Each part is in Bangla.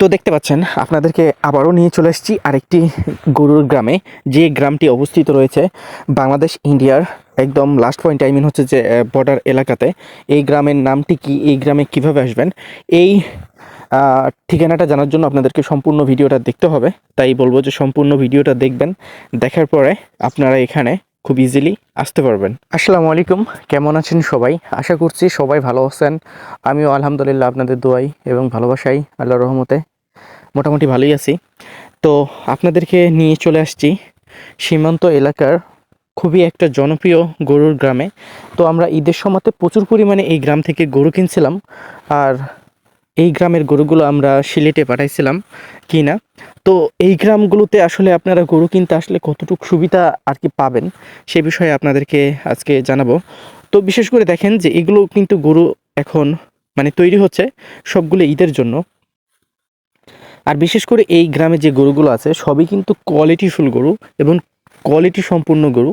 তো দেখতে পাচ্ছেন, আপনাদেরকে আবারও নিয়ে চলে এসেছি আরেকটি গরুর গ্রামে। যে গ্রামটি অবস্থিত রয়েছে বাংলাদেশ ইন্ডিয়ার একদম লাস্ট পয়েন্ট আই মিন হচ্ছে যে বর্ডার এলাকাতে। এই গ্রামের নামটি কি, এই গ্রামে কীভাবে আসবেন? এই ঠিকানাটা জানার জন্য আপনাদেরকে সম্পূর্ণ ভিডিওটা দেখতে হবে। তাই বলব যে সম্পূর্ণ ভিডিওটা দেখবেন। দেখার পরে আপনারা এখানে খুব ইজিলি আসতে পারবেন। আসসালামু আলাইকুম কেমন আছেন সবাই? আশা করছি সবাই ভালো আছেন। আমিও আলহামদুলিল্লাহ আপনাদের দোয়াই এবং ভালোবাসাই আল্লাহর রহমতে। মোটামুটি ভালোই আছি। তো আপনাদেরকে নিয়ে চলে আসছি সীমান্ত এলাকার খুবই একটা জনপ্রিয় গরুর গ্রামে। তো আমরা ঈদের সময়তে প্রচুর পরিমাণে এই গ্রাম থেকে গরু কিনছিলাম। আর এই গ্রামের গরুগুলো আমরা সিলেটে পাঠাইছিলাম কিনা। তো এই গ্রামগুলোতে আসলে আপনারা গরু কিনতে আসলে কতটুকু সুবিধা আর কি পাবেন, সে বিষয়ে আপনাদেরকে আজকে জানাব। তো বিশেষ করে দেখেন যে এগুলো কিন্তু গরু এখন মানে তৈরি হচ্ছে সবগুলো ঈদের জন্য। আর বিশেষ করে এই গ্রামে যে গরুগুলো আছে, সবই কিন্তু কোয়ালিটিফুল গরু এবং কোয়ালিটি সম্পূর্ণ গরু।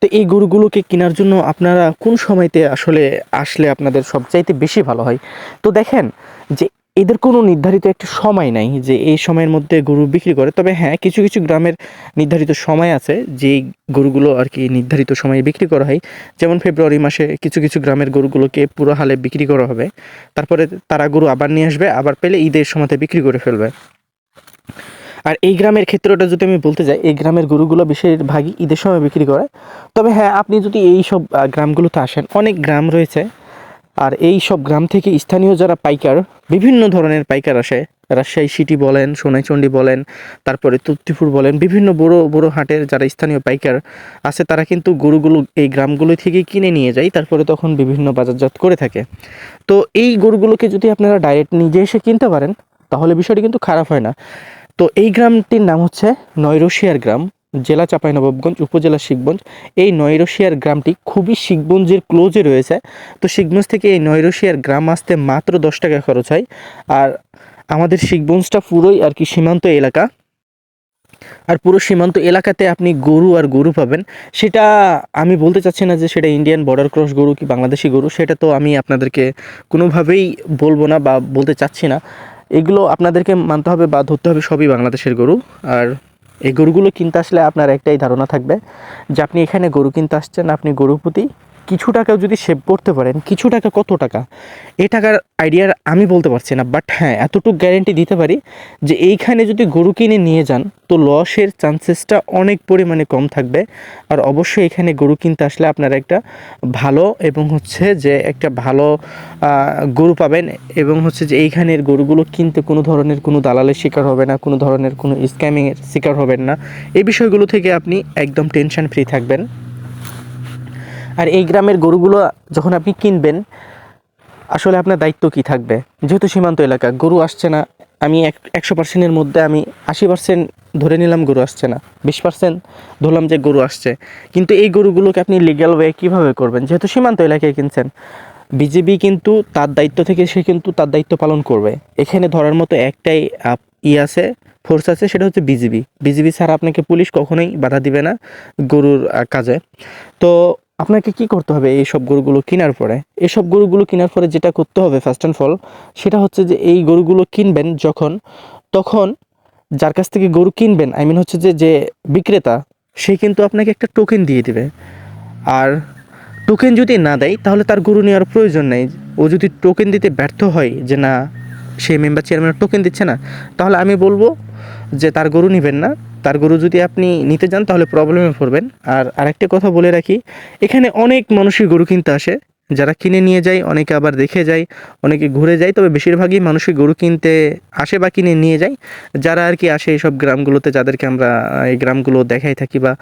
তো এই গরুগুলোকে কেনার জন্য আপনারা কোন সময়তে আসলে আসলে আপনাদের সবচাইতে বেশি ভালো হয়? তো দেখেন যে এদের কোনো নির্ধারিত একটা সময় নাই যে এই সময়ের মধ্যে গরু বিক্রি করে। তবে হ্যাঁ কিছু কিছু গ্রামের নির্ধারিত সময় আছে যে গরুগুলো আর কি নির্ধারিত সময়ে বিক্রি করা হয়। যেমন ফেব্রুয়ারি মাসে কিছু কিছু গ্রামের গরুগুলোকে পুরো হালে বিক্রি করা হবে। তারপরে তারা গরু আবার নিয়ে আসবে, আবার পেলে ঈদের সময়তে বিক্রি করে ফেলবে। আর এই গ্রামের ক্ষেত্রটা যদি আমি বলতে যাই, এই গ্রামের গরুগুলো বেশিরভাগই ঈদের সময় বিক্রি করে। তবে হ্যাঁ আপনি যদি এই সব গ্রামগুলোতে আসেন, অনেক গ্রাম রয়েছে আর এই সব গ্রাম থেকে স্থানীয় যারা পাইকার, বিভিন্ন ধরনের পাইকার আসে। রাজশাহী সিটি বলেন, সোনাইচন্ডী বলেন, তারপরে তুত্তিপুর বলেন, বিভিন্ন বড় বড় হাটের যারা স্থানীয় পাইকার আছে, তারা কিন্তু গরুগুলো এই গ্রামগুলো থেকে কিনে নিয়ে যায়, তারপরে তখন বিভিন্ন বাজারজাত করে থাকে। তো এই গরুগুলোকে যদি আপনারা ডাইরেক্ট নিজে এসে কিনতে পারেন, তাহলে বিষয়টি কিন্তু খারাপ হয় না। তো এই গ্রামটির নাম হচ্ছে নয়রশিয়ার গ্রাম। জেলা চাঁপাইনবাবগঞ্জ, উপজেলা শিখগঞ্জ। এই নয়রসিয়ার গ্রামটি খুবই শিখগঞ্জের ক্লোজে রয়েছে। তো শিখগঞ্জ থেকে এই নয়রসিয়ার গ্রাম আসতে মাত্র দশ টাকা খরচ হয়। আর আমাদের শিখগঞ্জটা পুরোই আর কি সীমান্ত এলাকা। আর পুরো সীমান্ত এলাকাতে আপনি গরু আর গরু পাবেন। সেটা আমি বলতে চাচ্ছি না যে সেটা ইন্ডিয়ান বর্ডার ক্রস গরু কি বাংলাদেশি গরু, সেটা তো আমি আপনাদেরকে কোনোভাবেই বলব না বা বলতে চাচ্ছি না। এগুলো আপনাদেরকে মানতে হবে বা ধরতে হবে সবই বাংলাদেশের গরু। আর এই গরুগুলো কিনতে আসলে আপনার একটাই ধারণা থাকবে যে আপনি এখানে গরু কিনতে আসছেন, আপনি গরু প্রতি কিছু টাকাও যদি সেভ করতে পারেন, কিছু টাকা কত টাকা? এই টাকার আইডিয়ার আমি বলতে পারছি না বাট হ্যাঁ এতটুকু গ্যারেন্টি দিতে পারি যে এইখানে যদি গরু কিনে নিয়ে যান, তো লসের চান্সেসটা অনেক পরিমাণে কম থাকবে। আর অবশ্যই এখানে গরু কিনতে আসলে আপনারা একটা ভালো এবং হচ্ছে যে একটা ভালো গরু পাবেন এবং হচ্ছে যে এইখানের গরুগুলো কিনতে কোনো ধরনের কোনো দালালের শিকার হবে না, কোনো ধরনের কোনো স্ক্যামিংয়ের শিকার হবেন না। এই বিষয়গুলো থেকে আপনি একদম টেনশন ফ্রি থাকবেন। আর এই গ্রামের গরুগুলো যখন আপনি কিনবেন, আসলে আপনার দায়িত্ব কি থাকবে? যেহেতু সীমান্ত এলাকা, গরু আসছে না, আমি এক, একশো পার্সেন্টের মধ্যে আমি আশি পার্সেন্ট ধরে নিলাম, গরু আসছে না। বিশ পার্সেন্ট ধরলাম যে গরু আসছে। কিন্তু এই গরুগুলোকে আপনি লিগ্যাল ওয়ে কীভাবে করবেন? যেহেতু সীমান্ত এলাকায় কিনছেন, বিজেপি কিন্তু তার দায়িত্ব থেকে সে কিন্তু তার দায়িত্ব পালন করবে। এখানে ধরার মতো একটাই ই আছে ফোর্স আছে, সেটা হচ্ছে বিজিবি বিজিবি ছাড়া আপনাকে পুলিশ কখনোই বাধা দিবে না গরুর কাজে। তো আপনাকে কি করতে হবে এই সব গরুগুলো কেনার পরে? এই সব গরুগুলো কেনার পরে যেটা করতে হবে ফার্স্ট অ্যান্ড ফল সেটা হচ্ছে যে এই গরুগুলো কিনবেন যখন, তখন যার কাছ থেকে গরু কিনবেন আই মিন হচ্ছে যে যে বিক্রেতা, সে কিন্তু আপনাকে একটা টোকেন দিয়ে দেবে। আর টোকেন যদি না দেয়, তাহলে তার গরু নেওয়ার প্রয়োজন নেই। ও যদি টোকেন দিতে ব্যর্থ হয় যে না, সে মেম্বার চেয়ারম্যান টোকেন দিচ্ছে না, তাহলে আমি বলব যে তার গরু নেবেন না। তার গরু যদি আপনি নিতে যান, তাহলে প্রবলেমে পড়বেন। আর আরেকটা কথা বলে রাখি, এখানে অনেক মানুষই গরু কিনতে আসে। যারা কিনে নিয়ে যায়, অনেকে আবার দেখে যায়, অনেকে ঘুরে যায়, তবে বেশিরভাগই মানুষই গরু কিনতে আসে বা কিনে নিয়ে যায়। যারা আর কি আসে এইসব গ্রামগুলোতে, যাদেরকে আমরা এই গ্রামগুলো দেখাই থাকি বা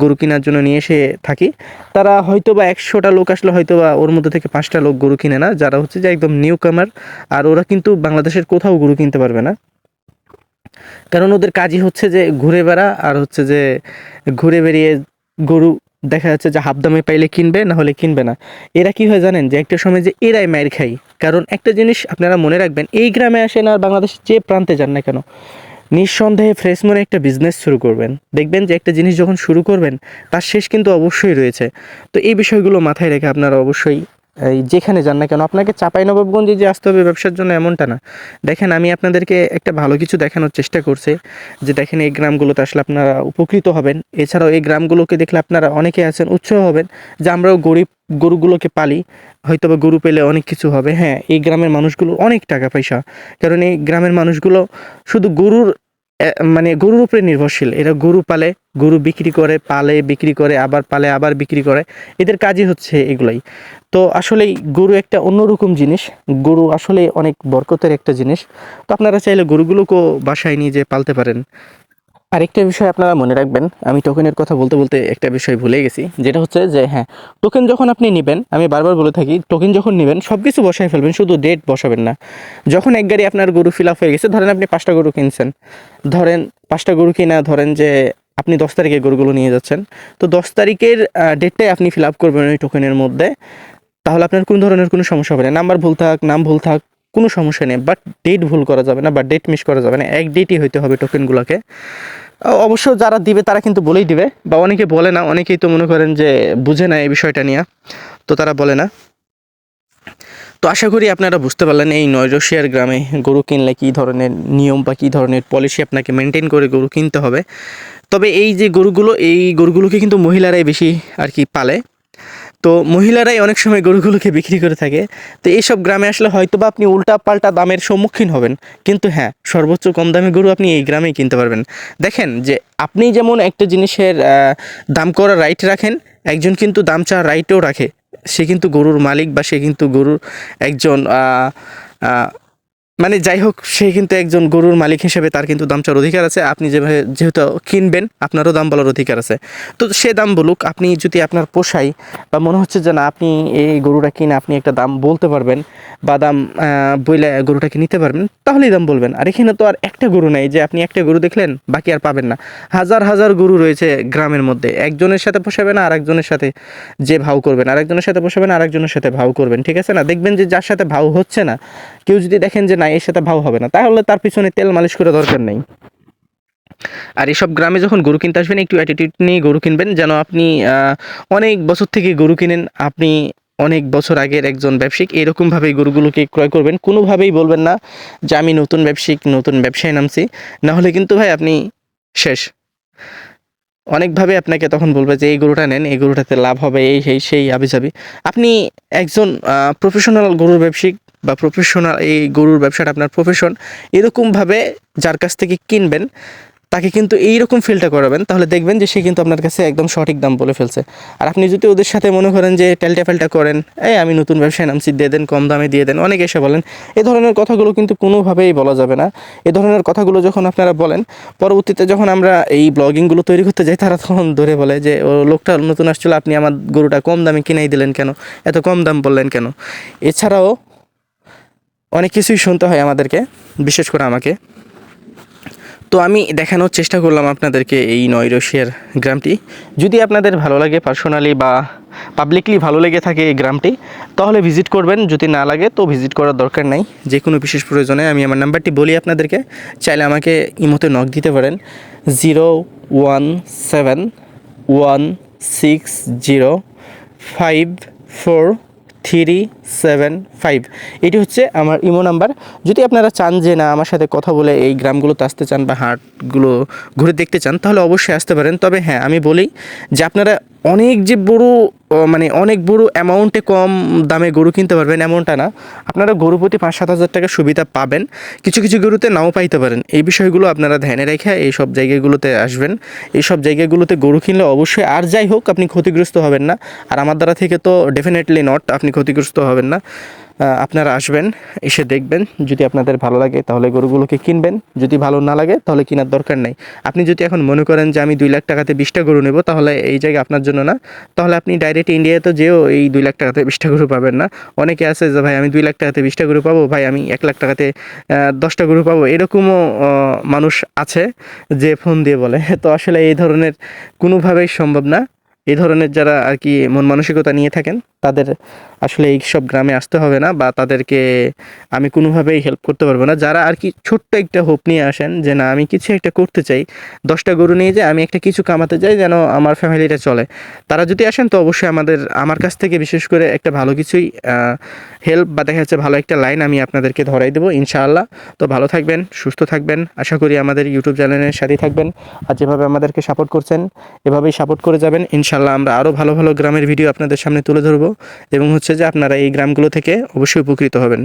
গরু কেনার জন্য নিয়ে এসে থাকি, তারা হয়তো বা একশোটা লোক আসলে হয়তো বা ওর মধ্যে থেকে পাঁচটা লোক গরু কিনে না। যারা হচ্ছে যে একদম নিউ কামার আর ওরা কিন্তু বাংলাদেশের কোথাও গরু কিনতে পারবে না। কারণ ওদের কাজই হচ্ছে যে ঘুরে বেড়া আর হচ্ছে যে ঘুরে বেরিয়ে গরু দেখা যাচ্ছে যে হাফ দামে পাইলে কিনবে, না হলে কিনবে না। এরা কি হয় জানেন যে একটা সময় যে এরাই মায়ের খাই কারণ একটা জিনিস আপনারা মনে রাখবেন, এই গ্রামে আসেন আর বাংলাদেশের যে প্রান্তে যান না কেন, নিঃসন্দেহে ফ্রেশ মনে একটা বিজনেস শুরু করবেন। দেখবেন যে একটা জিনিস যখন শুরু করবেন, তার শেষ কিন্তু অবশ্যই রয়েছে। তো এই বিষয়গুলো মাথায় রেখে আপনারা অবশ্যই এই যেখানে যান না কেন, আপনাকে চাপাই নবাবগঞ্জে যে আসতে হবে ব্যবসার জন্য এমনটা না। দেখেন, আমি আপনাদেরকে একটা ভালো কিছু দেখানোর চেষ্টা করছি, যে দেখেন, এই গ্রামগুলোতে আসলে আপনারা উপকৃত হবেন। এছাড়াও এই গ্রামগুলোকে দেখলে আপনারা অনেকে আছেন, উৎসাহ হবেন, যে আমরাও গরিব গরুগুলোকে পালি হয়তো বা গরু পেলে অনেক কিছু হবে। হ্যাঁ এই গ্রামের মানুষগুলো অনেক টাকা পয়সা কারণ এই গ্রামের মানুষগুলো শুধু গরুর মানে গরুর উপরে নির্ভরশীল। এরা গরু পালে, গরু বিক্রি করে, পালে, বিক্রি করে, আবার পালে, আবার বিক্রি করে। এদের কাজই হচ্ছে এগুলাই। তো আসলেই গরু একটা অন্যরকম জিনিস। গরু আসলে অনেক বরকতের একটা জিনিস। তো আপনারা চাইলে গরুগুলোকেও বাসায় নিয়ে যে পালতে পারেন। আরেকটা বিষয় আপনারা মনে রাখবেন, আমি টোকেনের কথা বলতে বলতে একটা বিষয় ভুলে গেছি, যেটা হচ্ছে যে হ্যাঁ টোকেন যখন আপনি নেবেন, আমি বারবার বলে থাকি টোকেন যখন নেবেন সব কিছু বসায় ফেলবেন, শুধু ডেট বসাবেন না। যখন এক গাড়ি আপনার গরু ফিল আপ হয়ে গেছে, ধরেন আপনি পাঁচটা গরু কিনছেন, ধরেন পাঁচটা গরু কিনা, ধরেন যে আপনি দশ তারিখে গরুগুলো নিয়ে যাচ্ছেন, তো দশ তারিখের ডেটটাই আপনি ফিল আপ করবেন ওই টোকেনের মধ্যে, তাহলে আপনার কোনো ধরনের কোনো সমস্যা হবে না। নাম্বার ভুল থাক, নাম ভুল থাক, কোনো সমস্যা নেই বাট ডেট ভুল করা যাবে না, বা ডেট মিস করা যাবে না, এক ডেটই হইতে হবে টোকেনগুলোকে অবশ্য যারা দিবে, তারা কিন্তু বলেই দিবে। বা অনেকে বলে না, অনেকেই তো মনে করেন যে বুঝে না এই বিষয়টা নিয়ে, তো তারা বলে না। তো আশা করি আপনারা বুঝতে পারলেন এই নয়রশিয়ার গ্রামে গরু কিনলে কী ধরনের নিয়ম বা কী ধরনের পলিসি আপনাকে মেনটেন করে গরু কিনতে হবে। তবে এই যে গরুগুলো, এই গরুগুলোকে কিন্তু মহিলারাই বেশি আর কি পালে। তো মহিলারাই অনেক সময় গরুগুলোকে বিক্রি করে থাকে। তো এইসব গ্রামে আসলে হয়তো বা আপনি উল্টা পাল্টা দামের সম্মুখীন হবেন। কিন্তু হ্যাঁ সর্বোচ্চ কম দামে গরু আপনি এই গ্রামেই কিনতে পারবেন। দেখেন যে আপনি যেমন একটা জিনিসের দাম করা রাইট রাখেন, একজন কিন্তু দাম চাওয়ার রাইটও রাখে। সে কিন্তু গরুর মালিক বা সে কিন্তু গরুর একজন মানে যাই হোক, সে কিন্তু একজন গরুর মালিক হিসেবে তার কিন্তু দাম চাওয়ার অধিকার আছে। আপনি যেভাবে যেহেতু কিনবেন, আপনারও দাম বলার অধিকার আছে। তো সে দাম বলুক, আপনি যদি আপনার পোষাই বা মনে হচ্ছে যে না, আপনি এই গরুটা কিনে আপনি একটা দাম বলতে পারবেন বা দাম বইলে গরুটাকে নিতে পারবেন, তাহলেই দাম বলবেন। আর এখানে তো আর একটা গরু নাই যে আপনি একটা গরু দেখলেন, বাকি আর পাবেন না। হাজার হাজার গরু রয়েছে গ্রামের মধ্যে। একজনের সাথে পোষাবেন আর একজনের সাথে যে ভাও করবেন। আরেকজনের সাথে পোষাবেন আরেকজনের সাথে ভাও করবেন, ঠিক আছে না? দেখবেন যে যার সাথে ভাও হচ্ছে না কেউ যদি দেখেন যে না, এর সাথে ভাও হবে না, তাহলে তার পিছনে তেল মালিশ করে দরকার নেই। আর এসব গ্রামে যখন গরু কিনতে আসবেন, একটু অ্যাটিটিউড নিয়ে গরু কিনবেন, যেন আপনি অনেক বছর থেকে গরু কিনেন, আপনি অনেক বছর আগের একজন ব্যবসায়িক, এরকমভাবেই গরুগুলোকে ক্রয় করবেন। কোনোভাবেই বলবেন না যে আমি নতুন ব্যবসায়িক, নতুন ব্যবসায় নামছি। না হলে কিন্তু ভাই আপনি শেষ। অনেকভাবে আপনাকে তখন বলবে যে, এই গরুটা নেন, এই গরুটাতে লাভ হবে, এই সেই সেই, আবিজাবি। আপনি একজন প্রফেশনাল গরুর ব্যবসায়িক বা প্রফেশনাল এই গরুর ব্যবসাটা আপনার প্রফেশন এরকমভাবে যার কাছ থেকে কিনবেন, তাকে কিন্তু এইরকম ফিলটা করাবেন, তাহলে দেখবেন যে সে কিন্তু আপনার কাছে একদম সঠিক দাম বলে ফেলছে। আর আপনি যদি ওদের সাথে মনে করেন যে টেলটা ফেলটা করেন এই আমি নতুন ব্যবসায় নামছি, দিয়ে দেন, কম দামে দিয়ে দেন, অনেকে এসে বলেন, এ ধরনের কথাগুলো কিন্তু কোনোভাবেই বলা যাবে না। এ ধরনের কথাগুলো যখন আপনারা বলেন, পরবর্তীতে যখন আমরা এই ব্লগিংগুলো তৈরি করতে যাই, তারা তখন ধরে বলে যে, ও লোকটা নতুন আসছিল, আপনি আমার গরুটা কম দামে কিনাই দিলেন কেন? এত কম দাম বললেন কেন? এছাড়াও অনেক কিছুই শুনতে হয় আমাদেরকে, বিশেষ করে আমাকে। তো আমি দেখানোর চেষ্টা করলাম আপনাদেরকে এই নয়রশিয়ার গ্রামটি। যদি আপনাদের ভালো লাগে পার্সোনালি বা পাবলিকলি ভালো লেগে থাকে এই গ্রামটি, তাহলে ভিজিট করবেন। যদি না লাগে, তো ভিজিট করার দরকার নাই। যে কোনো বিশেষ প্রয়োজনে আমি আমার নাম্বারটি বলি আপনাদেরকে। চাইলে আমাকে ইমোতে নক দিতে পারেন। Zero one seven one six zero five four three seven five. এটি হচ্ছে আমার ইমো নাম্বার। যদি আপনারা চান যে না আমার সাথে কথা বলে এই গ্রামগুলোতে আসতে চান বা হাটগুলো ঘুরে দেখতে চান, তাহলে অবশ্যই আসতে পারেন। তবে হ্যাঁ আমি বলি যে আপনারা অনেক যে বড় মানে অনেক বড় অ্যামাউন্টে কম দামে গরু কিনতে পারবেন এমনটা না। আপনারা গরু প্রতি পাঁচ সাত হাজার টাকা সুবিধা পাবেন। কিছু কিছু গরুতে নাও পাইতে পারেন। এই বিষয়গুলো আপনারা ধ্যানে রেখে এই সব জায়গাগুলোতে আসবেন। এই সব জায়গাগুলোতে গরু কিনলে অবশ্যই, আর যাই হোক, আপনি ক্ষতিগ্রস্ত হবেন না। আর আমার দ্বারা থেকে তো ডেফিনেটলি নট আপনি ক্ষতিগ্রস্ত হবেন না। আপনারা আসবেন, এসে দেখবেন, যদি আপনাদের ভালো লাগে তাহলে গরুগুলোকে কিনবেন, যদি ভালো না লাগে তাহলে কেনার দরকার নেই। আপনি যদি এখন মনে করেন যে আমি দুই লাখ টাকাতে বিশটা গরু নেব, তাহলে এই জায়গা আপনার জন্য না। তাহলে আপনি ডাইরেক্ট ইন্ডিয়াতে যেও এই দুই লাখ টাকাতে বিশটা গরু পাবেন না। অনেকে আছে যে, ভাই, আমি দুই লাখ টাকাতে বিশটা গরু পাবো, ভাই, আমি এক লাখ টাকাতে দশটা গরু পাবো। এরকমও মানুষ আছে যে ফোন দিয়ে বলে। তো আসলে এই ধরনের কোনোভাবেই সম্ভব না। এই ধরনের যারা আর কি মন মানসিকতা নিয়ে থাকেন তাদের আসলে এই সব গ্রামে আসতে হবে না বা তাদেরকে আমি কোনোভাবেই হেল্প করতে পারব না। যারা আর কি ছোট্ট একটা হোপ নিয়ে আসেন যে, না, আমি কিছু একটা করতে চাই, দশটা গরু নিয়ে যে আমি একটা কিছু কামাতে চাই যেন আমার ফ্যামিলিটা চলে। তারা যদি আসেন তো অবশ্যই আমাদের, আমার কাছ থেকে বিশেষ করে একটা ভালো কিছুই হেল্প বা দেখা যাচ্ছে ভালো একটা লাইন আমি আপনাদেরকে ধরাই দেবো ইনশাআল্লাহ। তো ভালো থাকবেন, সুস্থ থাকবেন। আশা করি আমাদের ইউটিউব চ্যানেলের সাথেই থাকবেন। আর যেভাবে আমাদেরকে সাপোর্ট করছেন, এভাবেই সাপোর্ট করে যাবেন। ইনশাআল্লাহ আমরা আরও ভালো ভালো গ্রামের ভিডিও আপনাদের সামনে তুলে ধরবো। এবং হচ্ছে যে আপনারা এই গ্রামগুলো থেকে অবশ্যই উপকৃত হবেন।